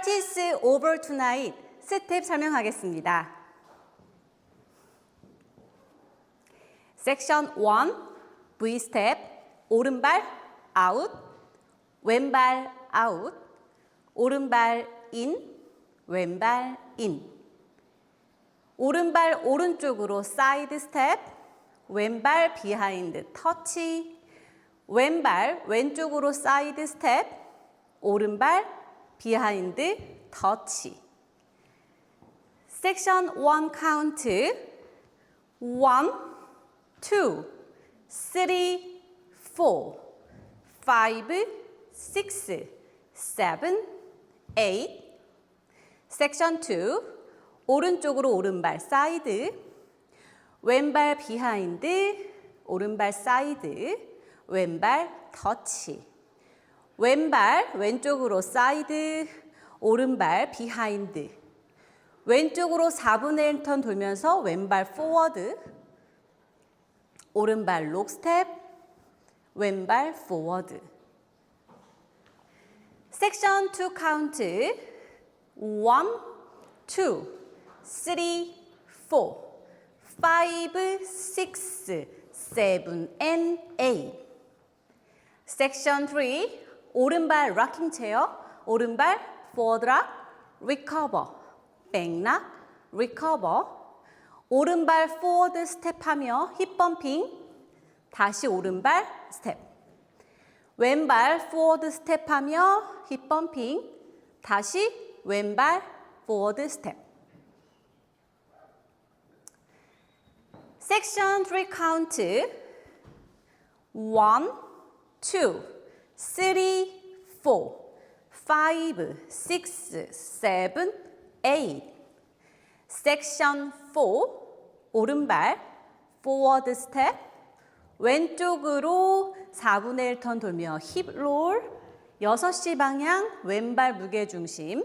Practice over. 스텝 설명하겠습니다. 섹션 1 V 스텝 오른발 아웃 왼발 아웃 오른발 인 왼발 인 오른발 오른쪽으로 사이드 스텝 왼발 비하인드 터치 왼발 왼쪽으로 사이드 스텝 오른발 비하인드 터치 섹션 1 카운트 1 two, three, four, five, six, seven, eight. 섹션 2. 오른쪽으로 오른발 사이드. 왼발 비하인드. 오른발 사이드. 왼발 터치. 왼발 왼쪽으로 사이드. 오른발 비하인드. 왼쪽으로 4분의 1턴 돌면서 왼발 포워드. 오른발 록스텝, 왼발 포워드. 섹션 2 카운트 1, 2, 3, 4, 5, 6, 7, and 8. 섹션 3 오른발 락킹 체어, 오른발 포워드 락, 리커버, 백락, 리커버, 오른발 포워드 스텝 하며 힙 범핑 다시 오른발 스텝 왼발 포워드 스텝 하며 힙 범핑 다시 왼발 포워드 스텝 섹션 3 카운트 1 2 3 4 5 6 7 8 섹션 4 오른발 포워드 스텝 왼쪽으로 4분의 1 턴 돌며 힙 롤 6시 방향 왼발 무게 중심.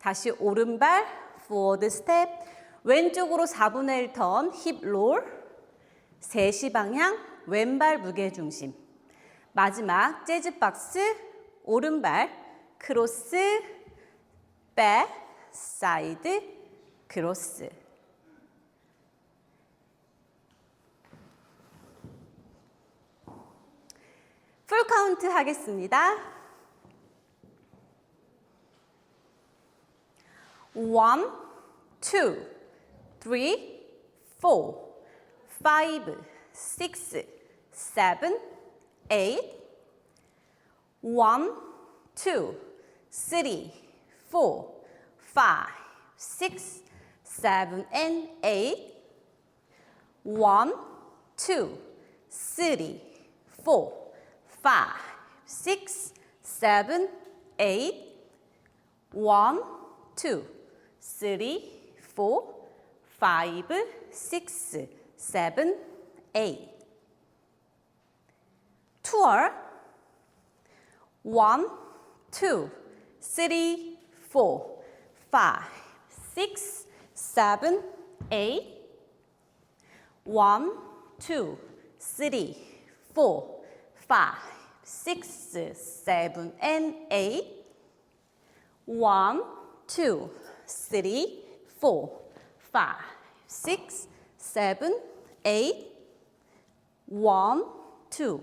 다시 오른발 포워드 스텝 왼쪽으로 4분의 1 턴 힙 롤 3시 방향 왼발 무게 중심 마지막 재즈 박스 오른발 크로스 백 사이드 크로스. 풀 카운트 하겠습니다. One, two, three, four, five, six, seven, eight. One, two, three, four, five, six, seven, and eight. One, two, three, four, five, six, seven, eight. One, two, three, four, five, six, seven, eight. Tour. One, two, three, four, five, six, seven, eight. One, two, three, four, five, six, seven, and eight. One, two, three, four, five, six, seven, eight. One, two,